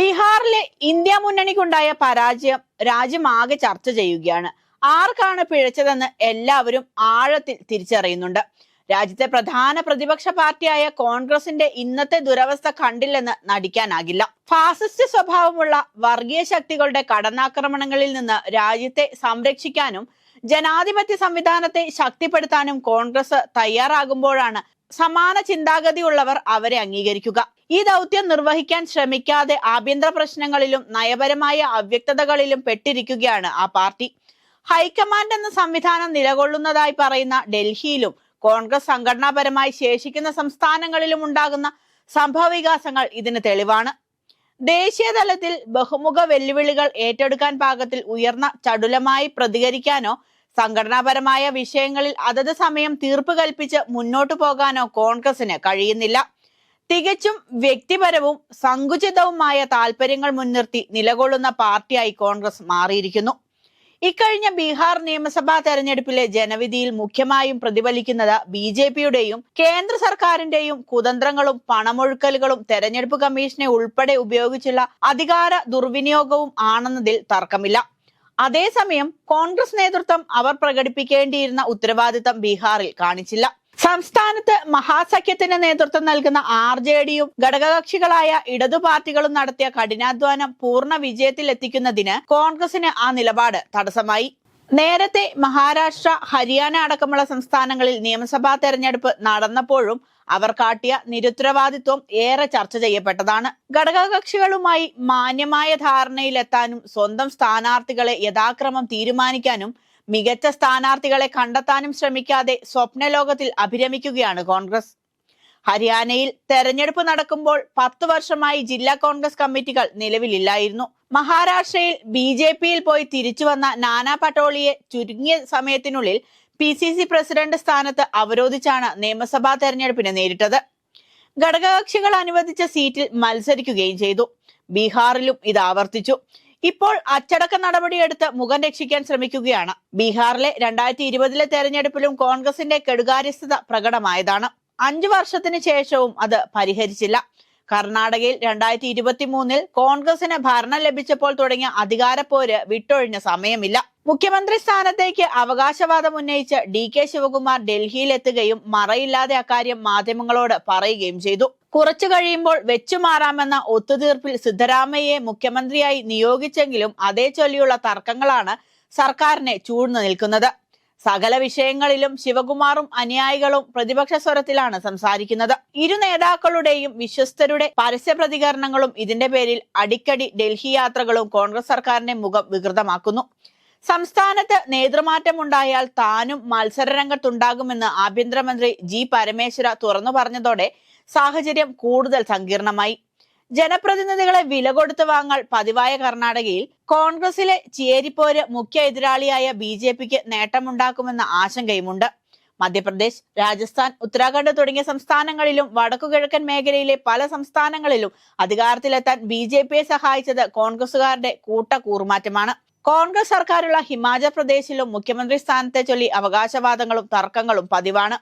ബീഹാറിലെ ഇന്ത്യ മുന്നണിക്കുണ്ടായ പരാജയം രാജ്യമാകെ ചർച്ച ചെയ്യുകയാണ്. ആർക്കാണ് പിഴച്ചതെന്ന് എല്ലാവരും ആഴത്തിൽ തിരിച്ചറിയുന്നുണ്ട്. രാജ്യത്തെ പ്രധാന പ്രതിപക്ഷ പാർട്ടിയായ കോൺഗ്രസിന്റെ ഇന്നത്തെ ദുരവസ്ഥ കണ്ടില്ലെന്ന് നടിക്കാനാകില്ല. ഫാസിസ്റ്റ് സ്വഭാവമുള്ള വർഗീയ ശക്തികളുടെ കടന്നാക്രമണങ്ങളിൽ നിന്ന് രാജ്യത്തെ സംരക്ഷിക്കാനും ജനാധിപത്യ സംവിധാനത്തെ ശക്തിപ്പെടുത്താനും കോൺഗ്രസ് തയ്യാറാകുമ്പോഴാണ് സമാന ചിന്താഗതിയുള്ളവർ അവരെ അംഗീകരിക്കുക. ഈ ദൗത്യം നിർവഹിക്കാൻ ശ്രമിക്കാതെ ആഭ്യന്തര പ്രശ്നങ്ങളിലും നയപരമായ അവ്യക്തതകളിലും പെട്ടിരിക്കുകയാണ് ആ പാർട്ടി. ഹൈക്കമാൻഡ് എന്ന സംവിധാനം നിലകൊള്ളുന്നതായി പറയുന്ന ഡൽഹിയിലും കോൺഗ്രസ് സംഘടനാപരമായി ശേഷിക്കുന്ന സംസ്ഥാനങ്ങളിലും ഉണ്ടാകുന്ന സംഭവ വികാസങ്ങൾ ഇതിന് തെളിവാണ്. ദേശീയ തലത്തിൽ ബഹുമുഖ വെല്ലുവിളികൾ ഏറ്റെടുക്കാൻ പാകത്തിൽ ഉയർന്ന ചടുലമായി പ്രതികരിക്കാനോ സംഘടനാപരമായ വിഷയങ്ങളിൽ അതത് സമയം തീർപ്പ് കൽപ്പിച്ച് മുന്നോട്ടു പോകാനോ കോൺഗ്രസിന് കഴിയുന്നില്ല. തികച്ചും വ്യക്തിപരവും സങ്കുചിതവുമായ താല്പര്യങ്ങൾ മുൻനിർത്തി നിലകൊള്ളുന്ന പാർട്ടിയായി കോൺഗ്രസ് മാറിയിരിക്കുന്നു. ഇക്കഴിഞ്ഞ ബീഹാർ നിയമസഭാ തെരഞ്ഞെടുപ്പിലെ ജനവിധിയിൽ മുഖ്യമായും പ്രതിഫലിക്കുന്നത് ബി ജെ പിയുടെയും കേന്ദ്ര സർക്കാരിന്റെയും കുതന്ത്രങ്ങളും പണമൊഴുക്കലുകളും തെരഞ്ഞെടുപ്പ് കമ്മീഷനെ ഉൾപ്പെടെ ഉപയോഗിച്ചുള്ള അധികാര ദുർവിനിയോഗവും ആണെന്നതിൽ തർക്കമില്ല. അതേസമയം കോൺഗ്രസ് നേതൃത്വം അവർ പ്രകടിപ്പിക്കേണ്ടിയിരുന്ന ഉത്തരവാദിത്തം ബീഹാറിൽ കാണിച്ചില്ല. സംസ്ഥാനത്ത് മഹാസഖ്യത്തിന് നേതൃത്വം നൽകുന്ന ആർ ജെ ഡിയും ഘടകകക്ഷികളായ ഇടതു പാർട്ടികളും നടത്തിയ കഠിനാധ്വാനം പൂർണ വിജയത്തിൽ എത്തിക്കുന്നതിന് കോൺഗ്രസിന് ആ നിലപാട് തടസ്സമായി. നേരത്തെ മഹാരാഷ്ട്ര ഹരിയാന അടക്കമുള്ള സംസ്ഥാനങ്ങളിൽ നിയമസഭാ തെരഞ്ഞെടുപ്പ് നടന്നപ്പോഴും അവർ കാട്ടിയ നിരുത്തരവാദിത്വം ഏറെ ചർച്ച ചെയ്യപ്പെട്ടതാണ്. ഘടകകക്ഷികളുമായി മാന്യമായ ധാരണയിലെത്താനും സ്വന്തം സ്ഥാനാർത്ഥികളെ യഥാക്രമം തീരുമാനിക്കാനും മികച്ച സ്ഥാനാർത്ഥികളെ കണ്ടെത്താനും ശ്രമിക്കാതെ സ്വപ്നലോകത്തിൽ അഭിരമിക്കുകയാണ് കോൺഗ്രസ്. ഹരിയാനയിൽ തെരഞ്ഞെടുപ്പ് നടക്കുമ്പോൾ പത്തു വർഷമായി ജില്ലാ കോൺഗ്രസ് കമ്മിറ്റികൾ നിലവിലില്ലായിരുന്നു. മഹാരാഷ്ട്രയിൽ ബി ജെ പിയിൽ പോയി തിരിച്ചു വന്ന നാനാ പട്ടോളിയെ ചുരുങ്ങിയ സമയത്തിനുള്ളിൽ പി സി സി പ്രസിഡന്റ് സ്ഥാനത്ത് അവരോധിച്ചാണ് നിയമസഭാ തെരഞ്ഞെടുപ്പിന് നേരിട്ടത്. ഘടകകക്ഷികൾ അനുവദിച്ച സീറ്റിൽ മത്സരിക്കുകയും ചെയ്തു. ബീഹാറിലും ഇത് ആവർത്തിച്ചു. ഇപ്പോൾ അച്ചടക്ക നടപടിയെടുത്ത് മുഖം രക്ഷിക്കാൻ ശ്രമിക്കുകയാണ്. ബീഹാറിലെ രണ്ടായിരത്തി ഇരുപതിലെ തെരഞ്ഞെടുപ്പിലും കോൺഗ്രസിന്റെ കെടുകാര്യസ്ഥത പ്രകടമായതാണ്. അഞ്ചു വർഷത്തിന് ശേഷവും അത് പരിഹരിച്ചില്ല. കർണാടകയിൽ രണ്ടായിരത്തി ഇരുപത്തി മൂന്നിൽ കോൺഗ്രസിന് ഭരണം ലഭിച്ചപ്പോൾ തുടങ്ങിയ അധികാരപ്പോര് വിട്ടൊഴിഞ്ഞ സമയമില്ല. മുഖ്യമന്ത്രി സ്ഥാനത്തേക്ക് അവകാശവാദം ഉന്നയിച്ച് ഡി കെ ശിവകുമാർ ഡൽഹിയിലെത്തുകയും മറയില്ലാതെ അക്കാര്യം മാധ്യമങ്ങളോട് പറയുകയും ചെയ്തു. കുറച്ചു കഴിയുമ്പോൾ വെച്ചുമാറാമെന്ന ഒത്തുതീർപ്പിൽ സിദ്ധരാമയ്യെ മുഖ്യമന്ത്രിയായി നിയോഗിച്ചെങ്കിലും അതേ ചൊല്ലിയുള്ള തർക്കങ്ങളാണ് സർക്കാരിനെ ചൂഴ്ന്നു നിൽക്കുന്നത്. സകല വിഷയങ്ങളിലും ശിവകുമാറും അനുയായികളും പ്രതിപക്ഷ സ്വരത്തിലാണ് സംസാരിക്കുന്നത്. ഇരു നേതാക്കളുടെയും വിശ്വസ്തരുടെ പരസ്യ പ്രതികരണങ്ങളും ഇതിന്റെ പേരിൽ അടിക്കടി ഡൽഹി യാത്രകളും കോൺഗ്രസ് സർക്കാരിന്റെ മുഖം വികൃതമാക്കുന്നു. സംസ്ഥാനത്ത് നേതൃമാറ്റം ഉണ്ടായാൽ താനും മത്സരരംഗത്തുണ്ടാകുമെന്ന് ആഭ്യന്തരമന്ത്രി ജി പരമേശ്വര തുറന്നു പറഞ്ഞതോടെ സാഹചര്യം കൂടുതൽ സങ്കീർണമായി. ജനപ്രതിനിധികളെ വില കൊടുത്ത് വാങ്ങൽ പതിവായ കർണാടകയിൽ കോൺഗ്രസിലെ ചേരിപ്പോര് മുഖ്യ എതിരാളിയായ ബി ജെ പിക്ക് നേട്ടമുണ്ടാക്കുമെന്ന ആശങ്കയുമുണ്ട്. മധ്യപ്രദേശ് രാജസ്ഥാൻ ഉത്തരാഖണ്ഡ് തുടങ്ങിയ സംസ്ഥാനങ്ങളിലും വടക്കുകിഴക്കൻ മേഖലയിലെ പല സംസ്ഥാനങ്ങളിലും അധികാരത്തിലെത്താൻ ബി ജെ പിയെ സഹായിച്ചത് കോൺഗ്രസുകാരുടെ കൂട്ട കൂറുമാറ്റമാണ് കോൺഗ്രസ് സർക്കാരുള്ള ഹിമാചൽ പ്രദേശിലും മുഖ്യമന്ത്രി സ്ഥാനത്തെ ചൊല്ലി അവകാശവാദങ്ങളും തർക്കങ്ങളും പതിവാണ്.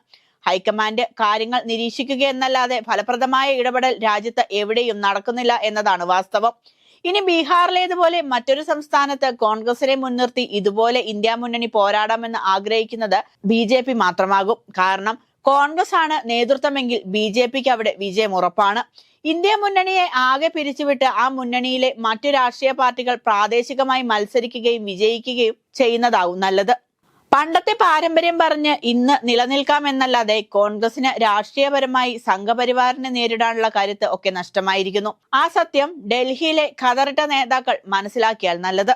ഹൈക്കമാൻഡ് കാര്യങ്ങൾ നിരീക്ഷിക്കുകയെന്നല്ലാതെ ഫലപ്രദമായ ഇടപെടൽ രാജ്യത്ത് എവിടെയും നടക്കുന്നില്ല എന്നതാണ് വാസ്തവം. ഇനി ബീഹാറിലേതുപോലെ മറ്റൊരു സംസ്ഥാനത്ത് കോൺഗ്രസിനെ മുൻനിർത്തി ഇതുപോലെ ഇന്ത്യ മുന്നണി പോരാടാമെന്ന് ആഗ്രഹിക്കുന്നത് ബി മാത്രമാകും. കാരണം കോൺഗ്രസ് ആണ് നേതൃത്വമെങ്കിൽ ബി ജെ പിക്ക് അവിടെ വിജയം ഉറപ്പാണ്. ഇന്ത്യ മുന്നണിയെ ആകെ പിരിച്ചുവിട്ട് ആ മുന്നണിയിലെ മറ്റു രാഷ്ട്രീയ പാർട്ടികൾ പ്രാദേശികമായി മത്സരിക്കുകയും വിജയിക്കുകയും ചെയ്യുന്നതാവും നല്ലത്. പണ്ടത്തെ പാരമ്പര്യം പറഞ്ഞ് ഇന്ന് നിലനിൽക്കാമെന്നല്ലാതെ കോൺഗ്രസിന് രാഷ്ട്രീയപരമായി സംഘപരിവാറിനെ നേരിടാനുള്ള കരുത്ത് ഒക്കെ നഷ്ടമായിരിക്കുന്നു. ആ സത്യം ഡൽഹിയിലെ ഖതറിട്ട നേതാക്കൾ മനസ്സിലാക്കിയാൽ നല്ലത്.